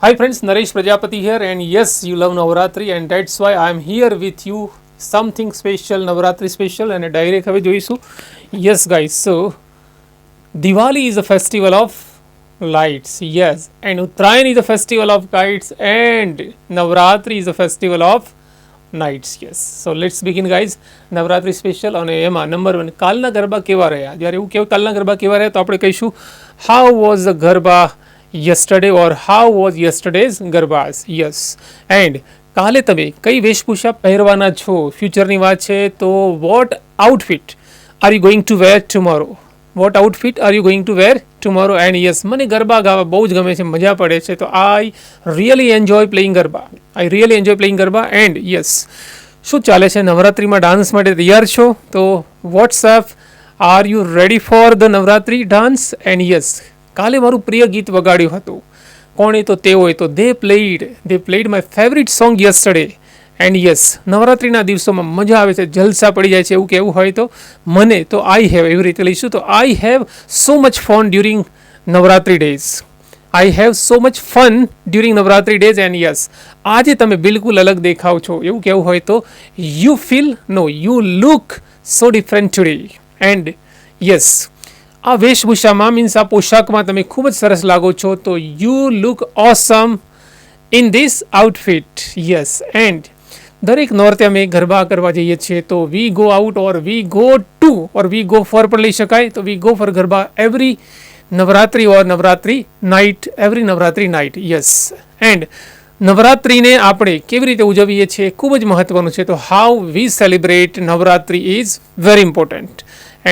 Hi friends, Naresh Prajapati here and yes, you love Navratri, and that's why I am here with you. Something special, Navratri special and a diary. Yes guys, so Diwali is a festival of lights. Yes, and Uttrayan is a festival of lights, and Navratri is a festival of nights. Yes, so let's begin guys. Navratri special on AMA number one. Kalna Garba Kiva Raya. Kalna Garba Kiva Raya, how was the Garba? Yesterday or how was yesterday's Garbas yes and કાલે તમે કઈ વેશભૂષા પહેરવાના છો ફ્યુચરની વાત છે તો what outfit are you going to wear tomorrow what outfit are you going to wear tomorrow and yes મને ગરબા ગાવા બહુ જ ગમે છે મજા પડે છે તો I really enjoy playing Garba I really enjoy playing Garba and yes શું ચાલે છે નવરાત્રિમાં ડાન્સ માટે તૈયાર છો તો what's up are you ready for the Navratri dance and yes કાલે મારું પ્રિય ગીત વગાડ્યું હતું કોણ એ તો તેઓએ તો they played they played my favourite song yes yesterday and yes નવરાત્રિના દિવસોમાં મજા આવે છે જલસા પડી જાય છે એવું કહેવું હોય તો મને તો આઈ હેવ એવી રીતે લઈશું તો I have so much fun during Navratri days I have so much fun during Navratri days and yes આજે તમે બિલકુલ અલગ દેખાવ છો એવું કહેવું હોય તો you feel no you look so different today and yes આ વિશેષમાં માં ઇંસા પોશાક માં તમે ખૂબ જ સરસ લાગો છો તો you look awesome in this outfit yes and દર એક નોરતે અમે ગરબા કરવા જોઈએ છે તો we go out or we go to or we go for પરલી શકાય તો we go for Garba every Navratri or Navratri night every Navratri night yes and Navratri ને આપણે કેવી રીતે ઉજાવીએ છે ખૂબ જ મહત્વનું છે તો how we celebrate Navratri is very important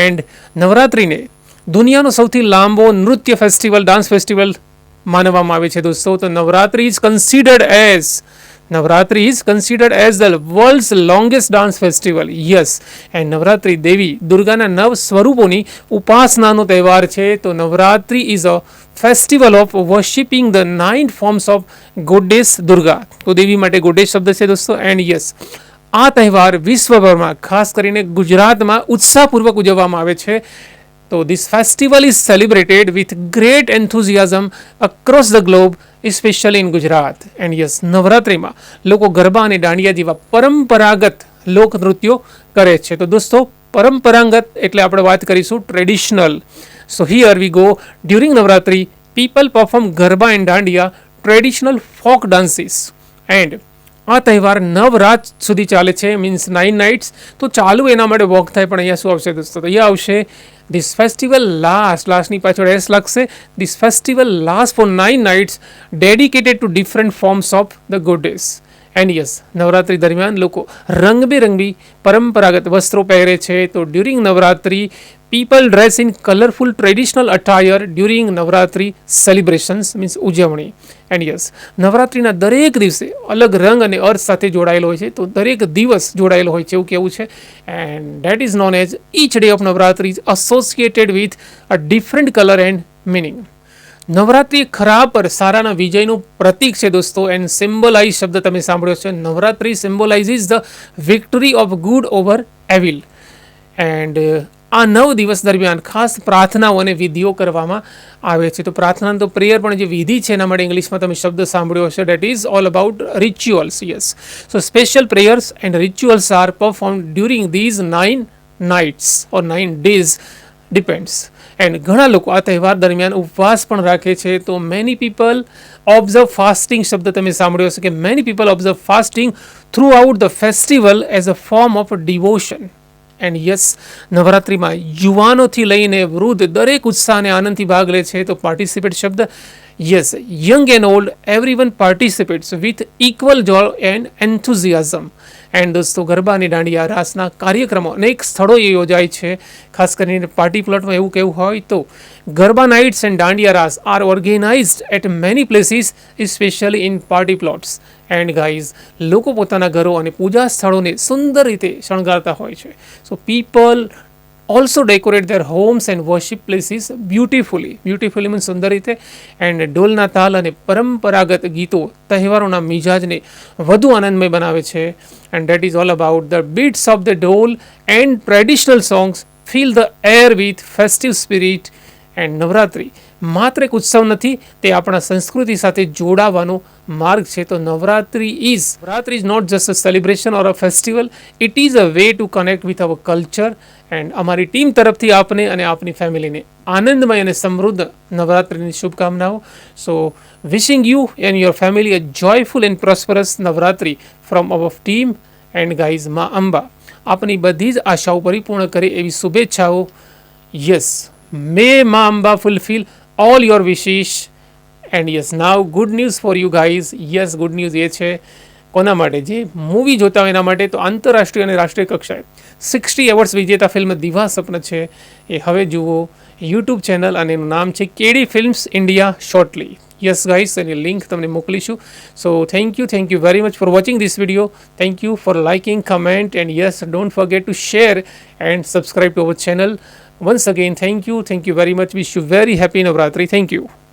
and Navratri ને દુનિયાનો સૌથી લાંબો નૃત્ય ફેસ્ટિવલ ડાન્સ ફેસ્ટિવલ માનવામાં આવે છે દોસ્તો તો Navratri is considered as Navratri is considered as the world's longest dance festival yes and Navratri Devi દુર્ગાના નવ સ્વરૂપોની ઉપાસનાનો તહેવાર છે તો Navratri is a festival of worshipping the nine forms of goddess Durga તો દેવી માટે ગોડેશ શબ્દ છે દોસ્તો એન્ડ યસ આ તહેવાર વિશ્વભરમાં ખાસ કરીને ગુજરાતમાં ઉત્સાહપૂર્વક ઉજવવામાં આવે છે So, this festival is celebrated with great enthusiasm across the globe especially in Gujarat and yes નવરાત્રિમાં લોકો ગરબા અને દાંડિયા જેવા પરંપરાગત લોકનૃત્યો કરે છે તો દોસ્તો પરંપરાગત એટલે આપણે વાત કરીશું traditional so here we go during Navratri people perform Garba and Dandiya traditional folk dances and આ તહેવાર નવ રાત સુધી ચાલે છે મીન્સ નાઇન નાઇટ્સ તો ચાલુ એના માટે વોક થાય પણ અહીંયા શું આવશે દોસ્તો તો અહીંયા આવશે ધીસ ફેસ્ટિવલ લાસ્ટ લાસ્ટની પાછળ એસ લાગશે this festival last for nine nights dedicated to different forms of the good goddess and yes Navratri દરમિયાન લોકો રંગબેરંગી પરંપરાગત વસ્ત્રો પહેરે છે તો during Navratri people dress in colourful traditional attire during Navratri celebrations means ઉજવણી એન્ડ યસ નવરાત્રિના દરેક દિવસે અલગ રંગ અને અર્થ સાથે જોડાયેલો હોય છે તો દરેક દિવસ જોડાયેલો હોય છે એવું કેવું છે and that is known as each day of Navratri is associated with a different colour and meaning Navratri ખરા પર સારાના વિજયનું પ્રતીક છે દોસ્તો એન્ડ સિમ્બોલાઇઝ શબ્દ તમે સાંભળ્યો છે Navratri symbolise the victory of good over evil and આ નવ દિવસ દરમિયાન ખાસ પ્રાર્થનાઓ અને વિધિઓ કરવામાં આવે છે તો પ્રાર્થના તો પ્રેયર પણ જે વિધિ છે એના માટે ઇંગ્લિશમાં તમે શબ્દ સાંભળ્યો હશે that is all about rituals yes so special prayers and rituals are perform during these nine nights or nine days depends and ઘણા લોકો આ તહેવાર દરમિયાન ઉપવાસ પણ રાખે છે તો મેની પીપલ ઓબ્ઝર્વ ફાસ્ટિંગ શબ્દ તમે સાંભળ્યો હશે કે many people observe fasting throughout the festival as a form of devotion and yes નવરાત્રિમાં યુવાનોથી લઈને વૃદ્ધ દરેક ઉત્સાહને આનંદથી ભાગ લે છે તો પાર્ટિસિપેટ શબ્દ Yes, young and old, everyone participates with equal joy and enthusiasm. And દોસ્તો ગરબા અને દાંડિયા રાસના કાર્યક્રમો અનેક સ્થળોએ યોજાય છે ખાસ કરીને પાર્ટી પ્લોટમાં એવું કેવું હોય તો Garba nights and Dandiya Raas are organised at many places specially in party plots and guys લોકો પોતાના ઘરો અને પૂજા સ્થળોને સુંદર રીતે શણગારતા હોય છે so people also decorate their homes and worship places beautifully beautifully means સુંદર રીતે એન્ડ ઢોલના તાલ અને પરંપરાગત ગીતો તહેવારોના મિજાજને વધુ આનંદમય બનાવે છે and that is all about the beats of the dhol and traditional songs feel the air with festive spirit and Navratri માત્ર એક ઉત્સવ નથી તે આપણા સંસ્કૃતિ સાથે જોડાવાનો માર્ગ છે તો Navratri is Navratri is not just a celebration or a festival it is a way to connect with our culture and અમારી ટીમ તરફથી આપને અને આપની ફેમિલીને આનંદમય અને સમૃદ્ધ નવરાત્રિની શુભકામનાઓ so wishing you and your family a joyful and prosperous Navratri from our team and guys Maa Amba આપની બધી જ આશાઓ પરિપૂર્ણ કરે એવી શુભેચ્છાઓ yes may Maa Amba fulfil all your wishes and yes now good news for you guys yes good news એ છે કોના માટે જે મૂવી જોતા હોય એના માટે તો આંતરરાષ્ટ્રીય અને રાષ્ટ્રીય કક્ષાએ સિક્સટી એવોર્ડ્સ વિજેતા ફિલ્મ દિવા સપન છે એ હવે જુઓ યુટ્યુબ ચેનલ અને એનું નામ છે KD films India shortly yes guys એની લિંક તમને મોકલીશું so thank you thank you very much for watching this video thank you for liking comment and yes don't forget to share and subscribe to our channel Once again, thank you. Thank you very much. Wish you very happy Navratri. Thank you.